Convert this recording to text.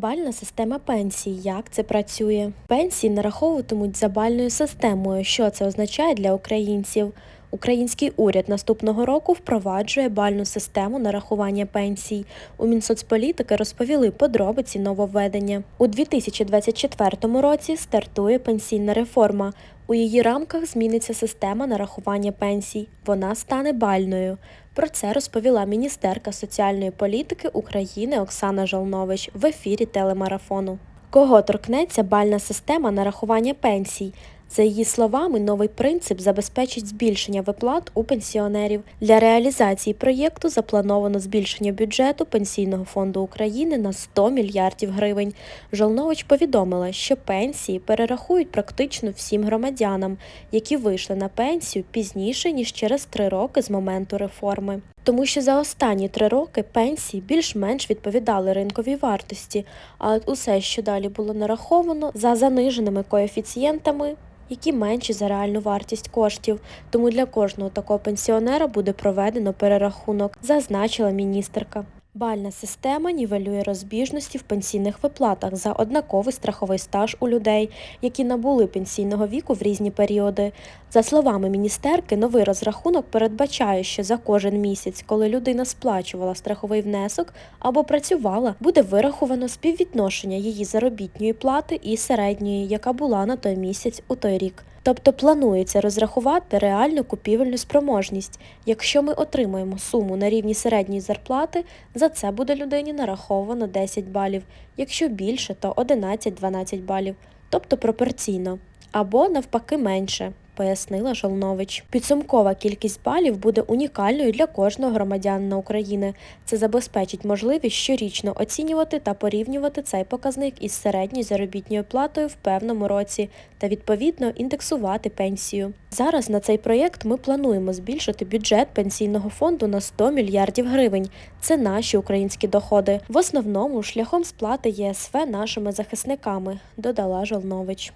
Бальна система пенсій. Як це працює? Пенсії нараховуватимуть за бальною системою. Що це означає для українців? Український уряд наступного року впроваджує бальну систему нарахування пенсій. У Мінсоцполітики розповіли подробиці нововведення. У 2024 році стартує пенсійна реформа. У її рамках зміниться система нарахування пенсій. Вона стане бальною. Про це розповіла міністерка соціальної політики України Оксана Жолнович в ефірі телемарафону. Кого торкнеться бальна система нарахування пенсій? За її словами, новий принцип забезпечить збільшення виплат у пенсіонерів. Для реалізації проєкту заплановано збільшення бюджету Пенсійного фонду України на 100 мільярдів гривень. Жолнович повідомила, що пенсії перерахують практично всім громадянам, які вийшли на пенсію пізніше ніж через три роки з моменту реформи. Тому що за останні три роки пенсії більш-менш відповідали ринковій вартості, а от усе, що далі було нараховано, за заниженими коефіцієнтами, які менші за реальну вартість коштів. Тому для кожного такого пенсіонера буде проведено перерахунок, зазначила міністерка. Бальна система нівелює розбіжності в пенсійних виплатах за однаковий страховий стаж у людей, які набули пенсійного віку в різні періоди. За словами міністерки, новий розрахунок передбачає, що за кожен місяць, коли людина сплачувала страховий внесок або працювала, буде вираховано співвідношення її заробітної плати і середньої, яка була на той місяць у той рік. Тобто планується розрахувати реальну купівельну спроможність. Якщо ми отримаємо суму на рівні середньої зарплати, за це буде людині нараховано 10 балів, якщо більше, то 11-12 балів, тобто пропорційно, або навпаки менше. Пояснила Жолнович. Підсумкова кількість балів буде унікальною для кожного громадянина України. Це забезпечить можливість щорічно оцінювати та порівнювати цей показник із середньою заробітною платою в певному році та відповідно індексувати пенсію. Зараз на цей проєкт ми плануємо збільшити бюджет пенсійного фонду на 100 мільярдів гривень. Це наші українські доходи. В основному шляхом сплати ЄСВ нашими захисниками, додала Жолнович.